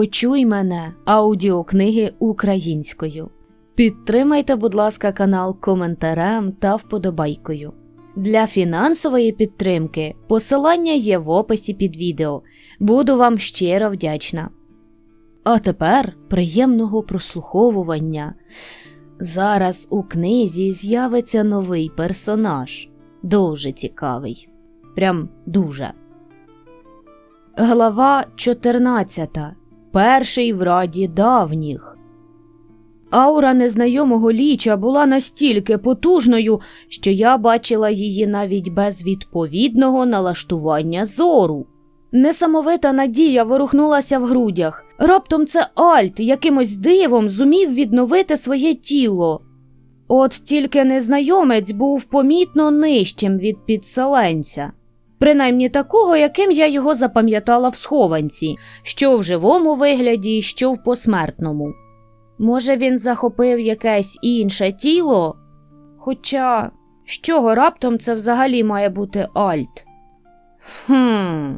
Почуй мене аудіокниги українською. Підтримайте, будь ласка, канал коментарем та вподобайкою. Для фінансової підтримки посилання є в описі під відео. Буду вам щиро вдячна. А тепер приємного прослуховування. Зараз у книзі з'явиться новий персонаж. Дуже цікавий. Прям дуже. Глава 14. Перший в раді давніх. Аура незнайомого ліча була настільки потужною, що я бачила її навіть без відповідного налаштування зору. Несамовита надія ворухнулася в грудях. Раптом це Альт якимось дивом зумів відновити своє тіло. От тільки незнайомець був помітно нижчим від підселенця, принаймні такого, яким я його запам'ятала в схованці, що в живому вигляді, що в посмертному. Може, він захопив якесь інше тіло? Хоча, з чого раптом це взагалі має бути Альт? Хм.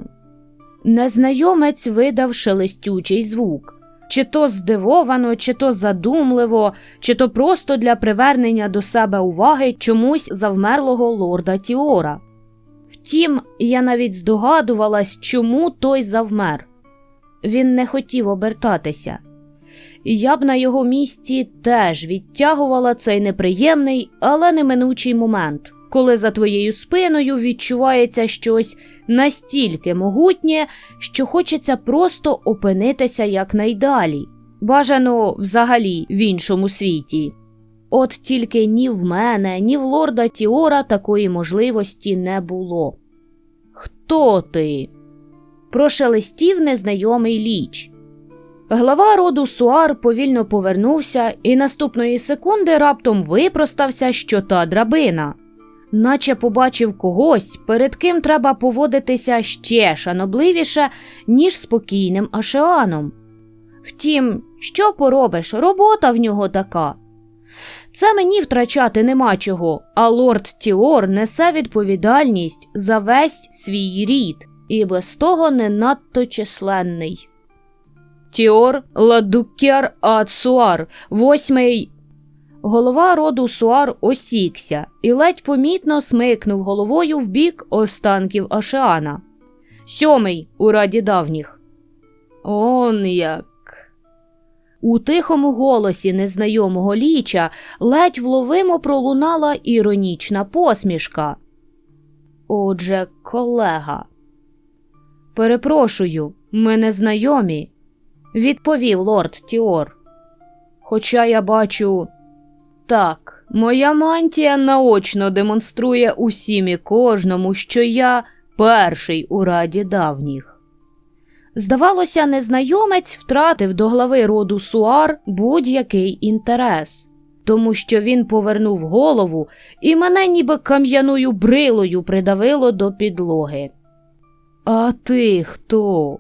Незнайомець видав шелестючий звук. Чи то здивовано, чи то задумливо, чи то просто для привернення до себе уваги чомусь завмерлого лорда Тіора. Втім, я навіть здогадувалась, чому той завмер. Він не хотів обертатися. Я б на його місці теж відтягувала цей неприємний, але неминучий момент, коли за твоєю спиною відчувається щось настільки могутнє, що хочеться просто опинитися якнайдалі, бажано взагалі в іншому світі. От тільки ні в мене, ні в лорда Тіора такої можливості не було. Хто ти? Прошелестів незнайомий ліч. Глава роду Суар повільно повернувся і наступної секунди раптом випростався, що та драбина, наче побачив когось, перед ким треба поводитися ще шанобливіше, ніж спокійним ашеаном. Втім, що поробиш, робота в нього така. Це мені втрачати нема чого, а лорд Тіор несе відповідальність за весь свій рід і без того не надто численний. Тіор Ладукер Ацуар, восьмий. Голова роду Суар осікся і ледь помітно смикнув головою в бік останків Ашеана. Сьомий у раді давніх. Он як. У тихому голосі незнайомого ліча ледь вловимо пролунала іронічна посмішка. Отже, колега. Перепрошую, ми не знайомі, відповів лорд Тіор. Хоча я бачу. Так, моя мантія наочно демонструє усім і кожному, що я перший у раді давніх. Здавалося, незнайомець втратив до глави роду Суар будь-який інтерес, тому що він повернув голову і мене ніби кам'яною брилою придавило до підлоги. А ти хто?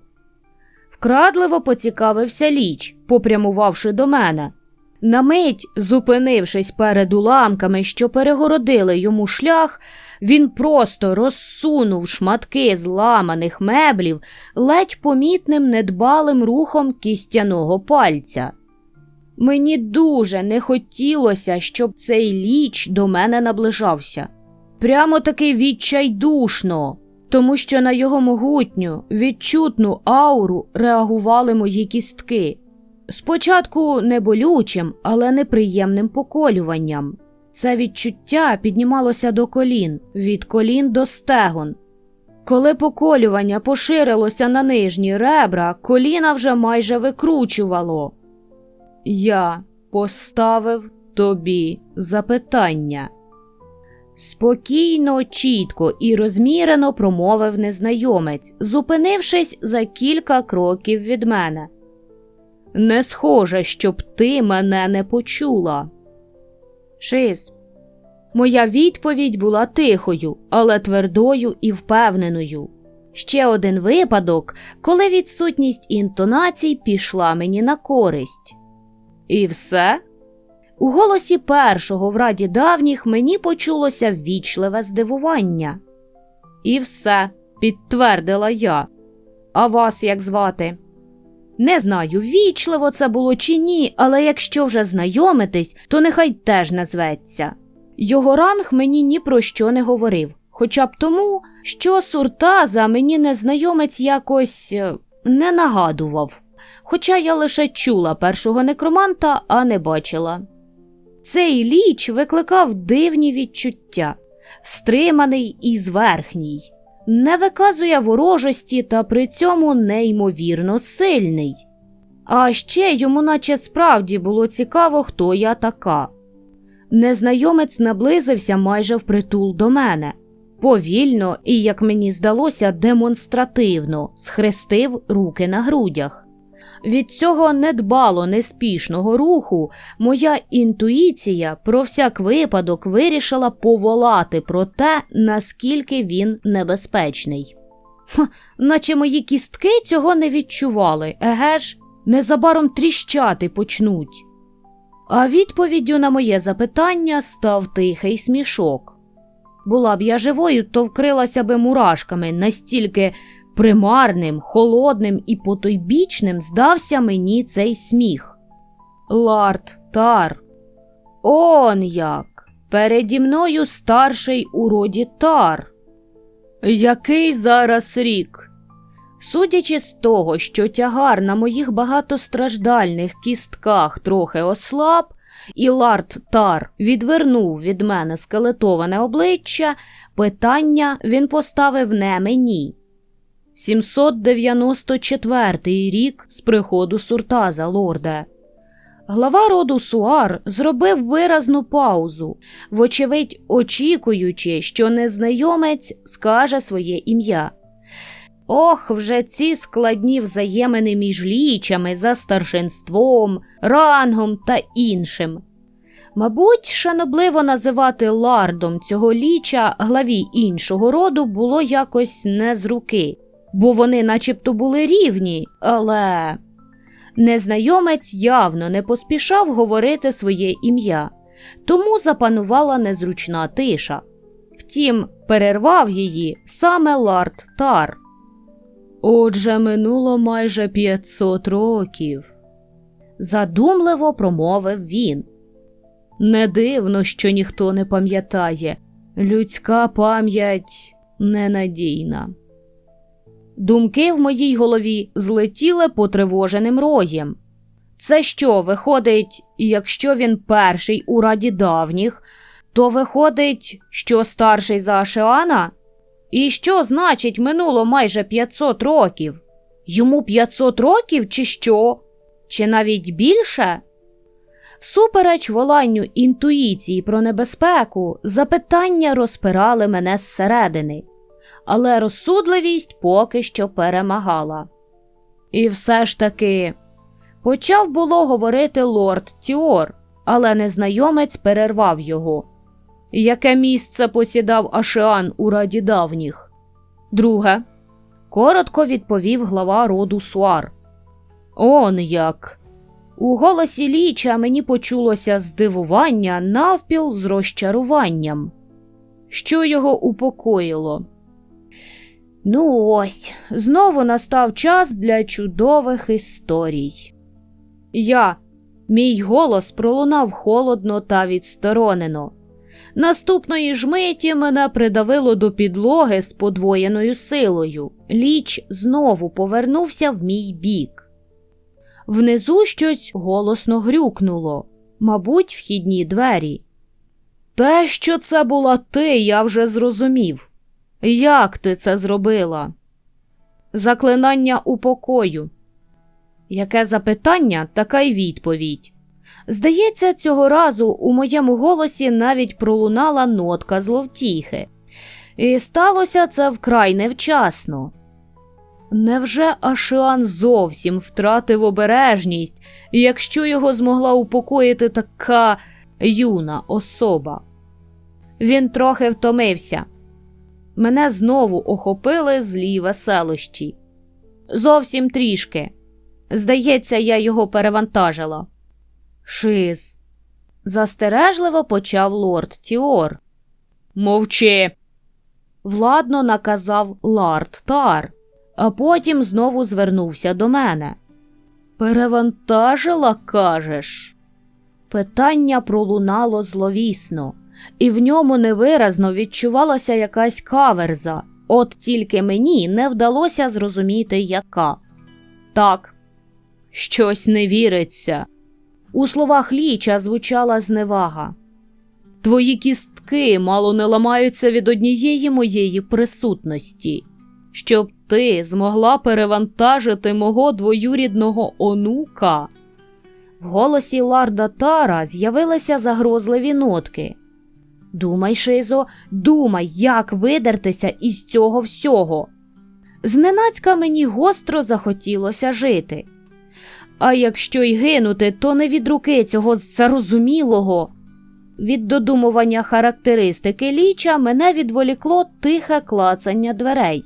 Вкрадливо поцікавився ліч, попрямувавши до мене. На мить, зупинившись перед уламками, що перегородили йому шлях, він просто розсунув шматки зламаних меблів ледь помітним недбалим рухом кістяного пальця. Мені дуже не хотілося, щоб цей ліч до мене наближався. Прямо таки відчайдушно, тому що на його могутню, відчутну ауру реагували мої кістки. Спочатку не болючим, але неприємним поколюванням. Це відчуття піднімалося до колін, від колін до стегон. Коли поколювання поширилося на нижні ребра, коліна вже майже викручувало. Я поставив тобі запитання. Спокійно, чітко і розмірено промовив незнайомець, зупинившись за кілька кроків від мене. Не схоже, щоб ти мене не почула. Шиз. Моя відповідь була тихою, але твердою і впевненою. Ще один випадок, коли відсутність інтонацій пішла мені на користь. І все? У голосі першого в раді давніх мені почулося ввічливе здивування. І все, підтвердила я. А вас як звати? Не знаю, вічливо це було чи ні, але якщо вже знайомитись, то нехай теж назветься. Його ранг мені ні про що не говорив, хоча б тому, що суртаза мені незнайомець якось е, не нагадував. Хоча я лише чула першого некроманта, а не бачила. Цей ліч викликав дивні відчуття, стриманий і зверхній, не виказує ворожості та при цьому неймовірно сильний. А ще йому, наче справді, було цікаво, хто я така. Незнайомець наблизився майже впритул до мене. Повільно і, як мені здалося, демонстративно схрестив руки на грудях. Від цього недбало неспішного руху моя інтуїція про всяк випадок вирішила поволати про те, наскільки він небезпечний. Хм, наче мої кістки цього не відчували, еге ж, незабаром тріщати почнуть. А відповіддю на моє запитання став тихий смішок. Була б я живою, то вкрилася би мурашками, настільки примарним, холодним і потойбічним здався мені цей сміх. Лард Тар. Он як. Переді мною старший у роді Тар. Який зараз рік? Судячи з того, що тягар на моїх багатостраждальних кістках трохи ослаб, і лард Тар відвернув від мене скелетоване обличчя, питання він поставив не мені. 794 рік з приходу Суртаза, лорде. Глава роду Суар зробив виразну паузу, вочевидь очікуючи, що незнайомець скаже своє ім'я. Ох, вже ці складні взаємини між лічами за старшинством, рангом та іншим. Мабуть, шанобливо називати лардом цього ліча главі іншого роду було якось не з руки, бо вони начебто були рівні, але незнайомець явно не поспішав говорити своє ім'я, тому запанувала незручна тиша. Втім, перервав її саме лард Тар. Отже, минуло майже 500 років, задумливо промовив він. Не дивно, що ніхто не пам'ятає. Людська пам'ять ненадійна. Думки в моїй голові злетіли потривоженим роєм. Це що, виходить, якщо він перший у раді давніх, то виходить, що старший за Ашеана? І що значить минуло майже 500 років? Йому 500 років, чи що? Чи навіть більше? Всупереч воланню інтуїції про небезпеку, запитання розпирали мене зсередини, але розсудливість поки що перемагала. І все ж таки почав було говорити лорд Тіор, але незнайомець перервав його. Яке місце посідав Ашеан у раді давніх? Друге, коротко відповів глава роду Суар. Он як. У голосі ліча мені почулося здивування навпіл з розчаруванням, що його упокоїло. Ну, ось, знову настав час для чудових історій. Я, мій голос пролунав холодно та відсторонено. Наступної ж миті мене придавило до підлоги з подвоєною силою. Ліч знову повернувся в мій бік. Внизу щось голосно грюкнуло, мабуть, вхідні двері. Те, що це була ти, я вже зрозумів. Як ти це зробила? Заклинання у покою. Яке запитання, така й відповідь. Здається, цього разу у моєму голосі навіть пролунала нотка зловтіхи, і сталося це вкрай невчасно. Невже Ашиан зовсім втратив обережність, якщо його змогла упокоїти така юна особа? Він трохи втомився. Мене знову охопили злі веселощі. Зовсім трішки. Здається, я його перевантажила. Шиз. Застережливо почав лорд Тіор. Мовчи. Владно наказав лард Тар, а потім знову звернувся до мене. Перевантажила, кажеш? Питання пролунало зловісно, і в ньому невиразно відчувалася якась каверза, от тільки мені не вдалося зрозуміти, яка. Так, щось не віриться. У словах ліча звучала зневага. Твої кістки мало не ламаються від однієї моєї присутності, щоб ти змогла перевантажити мого двоюрідного онука. В голосі Ларда Тара з'явилися загрозливі нотки. Думай, Шизо, думай, як видертися із цього всього. Зненацька мені гостро захотілося жити. А якщо й гинути, то не від руки цього зарозумілого. Від додумування характеристики ліча мене відволікло тихе клацання дверей.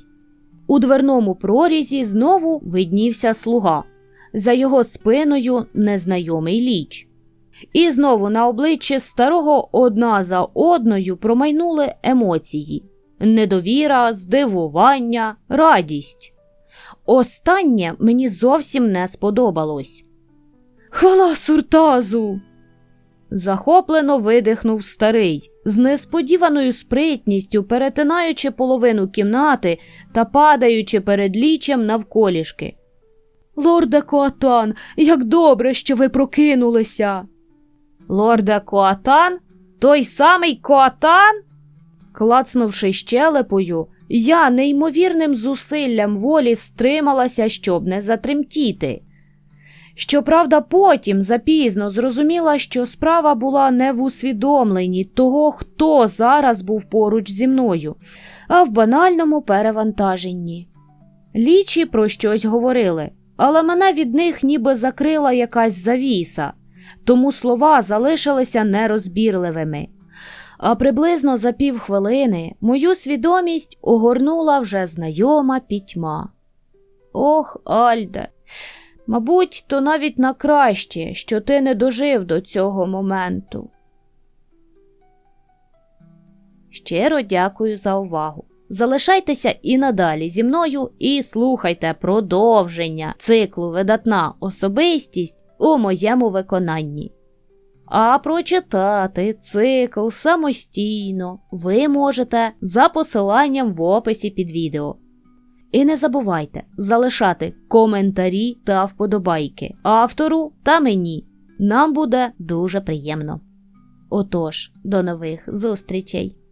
У дверному прорізі знову виднівся слуга, за його спиною незнайомий ліч. І знову на обличчі старого одна за одною промайнули емоції недовіра, здивування, радість. Останнє мені зовсім не сподобалось. Хвала суртазу! Захоплено видихнув старий, з несподіваною спритністю перетинаючи половину кімнати та падаючи перед лічем навколішки. Лорде Коатан, як добре, що ви прокинулися. Лорде Коатан? Той самий Коатан? Клацнувши щелепою, я неймовірним зусиллям волі стрималася, щоб не затремтіти. Щоправда, потім запізно зрозуміла, що справа була не в усвідомленні того, хто зараз був поруч зі мною, а в банальному перевантаженні. Лічі про щось говорили, але мене від них ніби закрила якась завіса, тому слова залишилися нерозбірливими. А приблизно за півхвилини мою свідомість огорнула вже знайома пітьма. Ох, Альде, мабуть, то навіть на краще, що ти не дожив до цього моменту. Щиро дякую за увагу. Залишайтеся і надалі зі мною і слухайте продовження циклу видатна особистість у моєму виконанні. А прочитати цикл самостійно ви можете за посиланням в описі під відео. І не забувайте залишати коментарі та вподобайки автору та мені. Нам буде дуже приємно. Отож, до нових зустрічей!